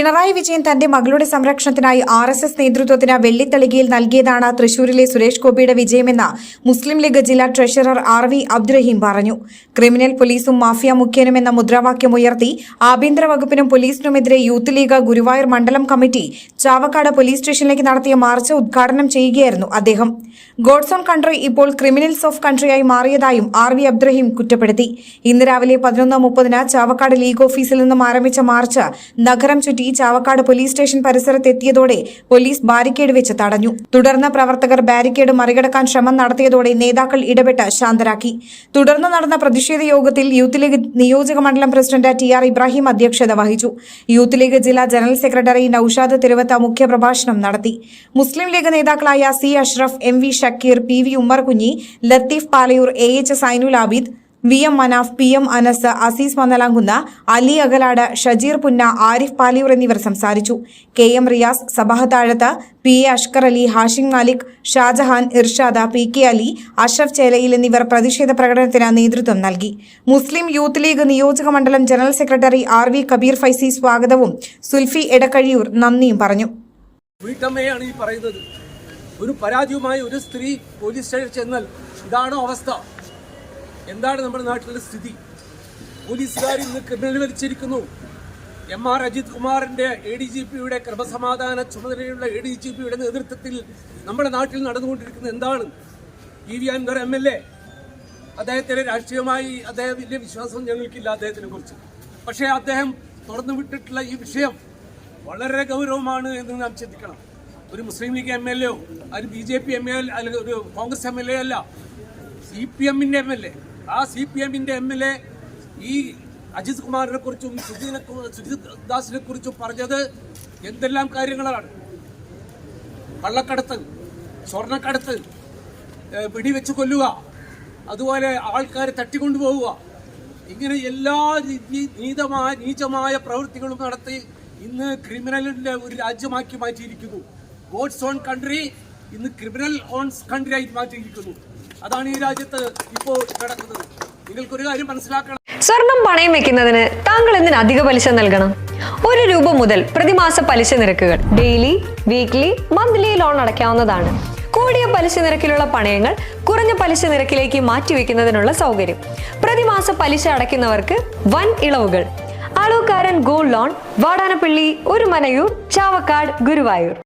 Pinarayi Vijayan തന്റെ മകളുടെ സംരക്ഷണത്തിനായി ആർ എസ് എസ് നേതൃത്വത്തിന് വെള്ളിത്തളികയിൽ നൽകിയതാണ് തൃശൂരിലെ സുരേഷ് ഗോപിയുടെ വിജയമെന്ന് മുസ്ലിം ലീഗ് ജില്ലാ ട്രഷറർ ആർ വി അബ്ദുറഹീം പറഞ്ഞു. ക്രിമിനൽ പോലീസും മാഫിയ മുഖ്യനും എന്ന മുദ്രാവാക്യം ഉയർത്തി ആഭ്യന്തര വകുപ്പിനും പോലീസിനുമെതിരെ യൂത്ത് ലീഗ് ഗുരുവായൂർ മണ്ഡലം കമ്മിറ്റി ചാവക്കാട് പോലീസ് സ്റ്റേഷനിലേക്ക് നടത്തിയ മാർച്ച് ഉദ്ഘാടനം ചെയ്യുകയായിരുന്നു അദ്ദേഹം. ഗോഡ്സ് ഓൺ കൺട്രി ഇപ്പോൾ ക്രിമിനൽസ് ഓഫ് കൺട്രിയായി മാറിയതായും ആർ വി അബ്ദുറഹീം കുറ്റപ്പെടുത്തി. ഇന്ന് രാവിലെ പതിനൊന്ന് മുപ്പതിന് ചാവക്കാട് ലീഗ് ഓഫീസിൽ നിന്നും ആരംഭിച്ച മാർച്ച് നഗരം ചുറ്റി ചാവക്കാട് പോലീസ് സ്റ്റേഷൻ പരിസരത്ത് എത്തിയതോടെ പോലീസ് ബാരിക്കേഡ് വെച്ച് തടഞ്ഞു. തുടർന്ന് പ്രവർത്തകർ ബാരിക്കേഡ് മറികടക്കാൻ ശ്രമം നടത്തിയതോടെ നേതാക്കൾ ഇടപെട്ട് ശാന്തരാക്കി. തുടർന്ന് നടന്ന പ്രതിഷേധ യോഗത്തിൽ യൂത്ത് ലീഗ് നിയോജക മണ്ഡലം പ്രസിഡന്റ് ടി ആർ ഇബ്രാഹിം അധ്യക്ഷത വഹിച്ചു. യൂത്ത് ലീഗ് ജില്ലാ ജനറൽ സെക്രട്ടറി നൌഷാദ് തിരുവത്ത മുഖ്യപ്രഭാഷണം നടത്തി. മുസ്ലിം ലീഗ് നേതാക്കളായ C Ashraf M V Shakeer P V Ummerkunhi Latheef Palayur A H Zainul Abid V M Manaf P M Anas Aziz Mannalamkunnu Ali Akalad Shajeer Punna Arif Paliyur എന്നിവർ സംസാരിച്ചു. K M Riyas Sabaha Thazhath P A Ashkar Ali Hashim Malik Shajahan Irshada P K Ali Ashraf Chelayil എന്നിവർ പ്രതിഷേധ പ്രകടനത്തിന് നേതൃത്വം നൽകി. മുസ്ലിം youth League നിയോജക മണ്ഡലം general secretary R V Kabeer Faizy സ്വാഗതവും സുൽഫി എടക്കഴിയൂർ നന്ദിയും പറഞ്ഞു. വീട്ടമ്മയാണ് ഈ പറയുന്നത്. ഒരു പരാതിയുമായി ഒരു സ്ത്രീ പോലീസ് സ്റ്റേഷനിൽ ചെന്നാൽ ഇതാണോ അവസ്ഥ? എന്താണ് നമ്മുടെ നാട്ടിലെ സ്ഥിതി? പോലീസുകാർ ഇന്ന് ക്രിമിനൽ വലിച്ചിരിക്കുന്നു എം ആർ അജിത് കുമാറിന്റെ എ ഡി ജി പിയുടെ ക്രമസമാധാന ചുമതലയുള്ള എ ഡി ജി പിയുടെ നേതൃത്വത്തിൽ നമ്മുടെ നാട്ടിൽ നടന്നുകൊണ്ടിരിക്കുന്നത് എന്താണ്? E V Anvar M L A. അദ്ദേഹത്തിന് രാഷ്ട്രീയമായി അദ്ദേഹം വലിയ വിശ്വാസം ഞങ്ങൾക്കില്ല അദ്ദേഹത്തിനെ കുറിച്ച്. പക്ഷേ അദ്ദേഹം തുറന്നു വിട്ടിട്ടുള്ള ഈ വിഷയം വളരെ ഗൗരവമാണ് എന്ന് നാം ചിന്തിക്കണം. ഒരു Muslim League M L A ഒരു B J P M L അല്ലെങ്കിൽ ഒരു കോൺഗ്രസ് എം എൽ എ അല്ല സി പി എമ്മിന്റെ എം എൽ എ. ആ സി പി എമ്മിന്റെ എം എൽ എ ഈ അജിത് കുമാറിനെ കുറിച്ചും സുജിതിനെ സുജിത് ദാസിനെ കുറിച്ചും പറഞ്ഞത് എന്തെല്ലാം കാര്യങ്ങളാണ്? കള്ളക്കടത്ത് സ്വർണക്കടത്ത് വെടിവെച്ച് കൊല്ലുക അതുപോലെ ആൾക്കാരെ തട്ടിക്കൊണ്ടുപോവുക ഇങ്ങനെ എല്ലാ നീതമായ നീചമായ പ്രവൃത്തികളും നടത്തി ഇന്ന് ക്രിമിനലിന്റെ ഒരു രാജ്യമാക്കി മാറ്റിയിരിക്കുന്നു. ഗോഡ്സ് ഓൺ കൺട്രി ഇന്ന് ക്രിമിനൽ ഓൺ കൺട്രി ആയി മാറ്റിയിരിക്കുന്നു. അതാണ് ഈ രാജ്യത്ത് ഇപ്പോൾ കിടക്കുന്നത് നിങ്ങൾക്കൊരു കാര്യം മനസ്സിലാക്കണം. സ്വർണം പണയം വെക്കുന്നതിന് താങ്കൾ എന്തിന് അധിക പലിശ നൽകണം? ഒരു രൂപ മുതൽ പ്രതിമാസ പലിശ നിരക്കുകൾ ഡെയിലി വീക്ക്ലി മന്ത്ലി ലോൺ അടയ്ക്കാവുന്നതാണ്. കൂടിയ പലിശ നിരക്കിലുള്ള പണയങ്ങൾ കുറഞ്ഞ പലിശ നിരക്കിലേക്ക് മാറ്റിവെക്കുന്നതിനുള്ള സൗകര്യം. പ്രതിമാസ പലിശ അടയ്ക്കുന്നവർക്ക് വൻ ഇളവുകൾ. ആളൂക്കാരൻ ഗോൾഡ് ലോൺ വാടാനപ്പള്ളി ഒരു മനയൂർ ചാവക്കാട് ഗുരുവായൂർ.